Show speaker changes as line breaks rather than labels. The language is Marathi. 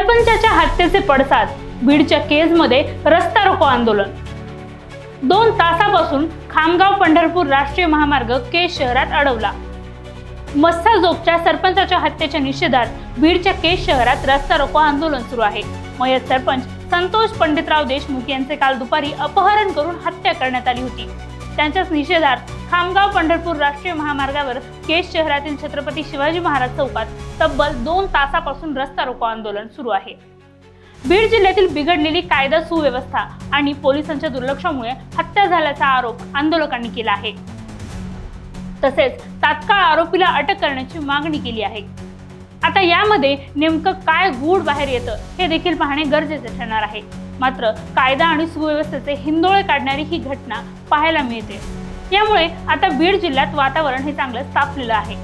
सरपंचाच्या हत्येचे पडसाद बीडच्या केजमध्ये रस्ता रोको आंदोलन. दोन तासापासून खामगाव पंढरपूर राष्ट्रीय महामार्ग केज शहरात अडवला. मस्साजोगच्या सरपंचाच्या हत्येच्या निषेधात बीडच्या केज शहरात रस्ता रोको आंदोलन सुरू आहे. मयत सरपंच संतोष पंडितराव देशमुख यांचे काल दुपारी अपहरण करून हत्या करण्यात आली होती. त्यांच्याच निषेधात खामगाव पंढरपूर राष्ट्रीय महामार्गावर केश शहरातील छत्रपती शिवाजी महाराज चौकात तब्बल दोन तासापासून रस्ता रोको आंदोलन सुरू आहे. बीड जिल्ह्यातील बिघडलेली कायदा सुव्यवस्था आणि पोलिसांच्या दुर्लक्षामुळे हत्या झाल्याचा आरोप आंदोलकांनी केला आहे. तसेच तात्काळ आरोपीला अटक करण्याची मागणी केली आहे. आता यामध्ये नेमकं काय गूढ बाहेर येतं हे देखील पाहणे गरजेचे ठरणार आहे. मात्र कायदा आणि सुव्यवस्थेचे हिंदोळे काढणारी ही घटना पाहायला मिळते. यामुळे आता बीड जिल्ह्यात वातावरण हे चांगलं तापलेलं आहे.